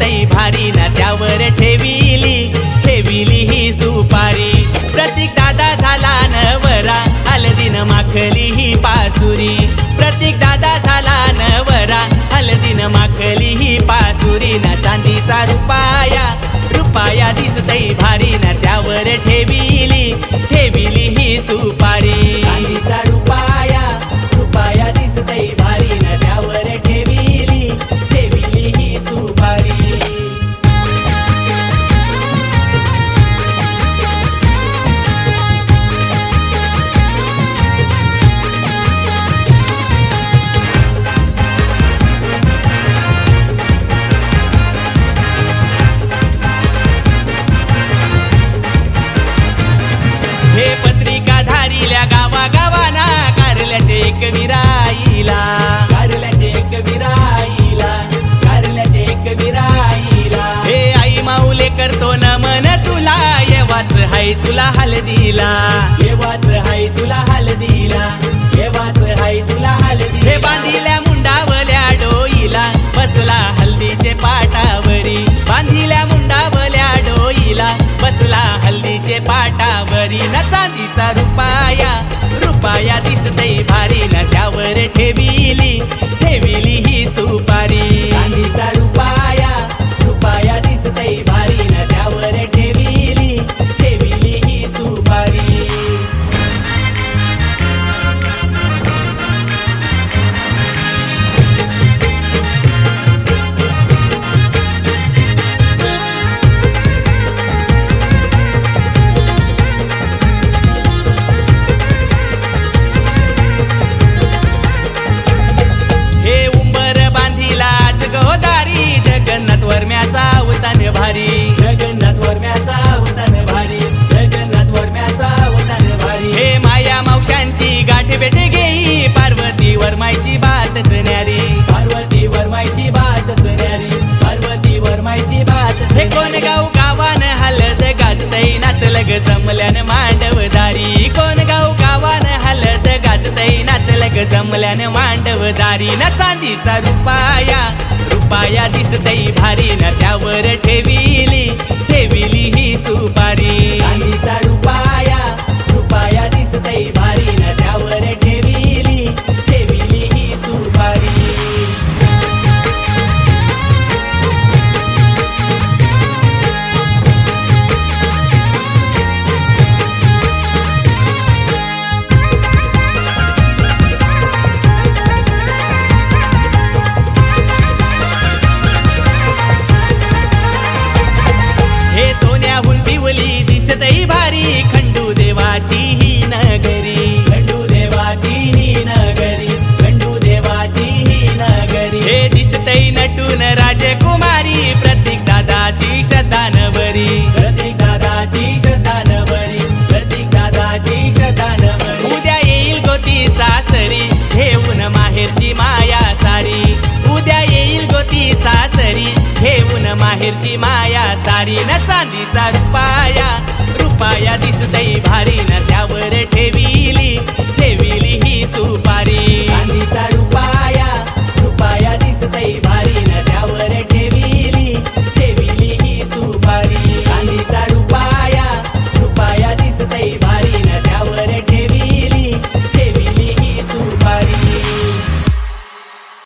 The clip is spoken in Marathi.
भारी ना त्यावर ठेविली ठेविली ही सुपारी. प्रतीक दादा झाला नवरा हलदीन माखली ही पासुरी. प्रतीक दादा झाला नवरा हलदीन माखली ही पासुरी. ना चांदीचा रुपाया रुपाया दिसतई भारी ना त्यावर ठेविली ठेविली ही सुपारी. हे पत्रिका धारिल्या गावा गावाना कारल्याचे एक विराईला. कारल्याचे एक विराईला कारल्याचे एक विराईला. हे आई माऊले करतो नमन तुला येवाच हाय तुला हलदीला येवाच हाय तुला हलदीला येवाच हाय तुला हलदी हे बांधिल्या मुंडावल्या डोईला बसला हल्दीचे पाटावरी. बांधिल्या मुंडावल्या डोईला बसला हल्दीचे पाटा पाटावरी ना चांदीचा रुपाया रुपाया दिसतई भारी ना त्यावर ठेवी. भारी जगन्नाथ वर्म्याचा अवतान भारी जगन्नाथ वर्म्याचा अवतान भारी. हे माया मावशांची गाठ भेट घेई पार्वती वर्मायची बातच न्यारी. पार्वती वर्मायची बातच न्यारी पार्वती वर्मायची बात हे कोण गाव गावान हलद गाजतई नातलग जमल्यान मांडवदारी कोण गाव गावान हलद गाजतई नातलग जमल्यान मांडवदारी न चांदीचा रुपाया सुपाया दिसतई भारी न त्यावर ठेविली ठेविली ही सुपारी. माहेरची माया सारी. उद्या येईल गोती सासरी. घेऊन माहेरची माया सारी. न चांदीचा रुपाया. रुपाया दिसतई भारी. न त्यावर ठेवी.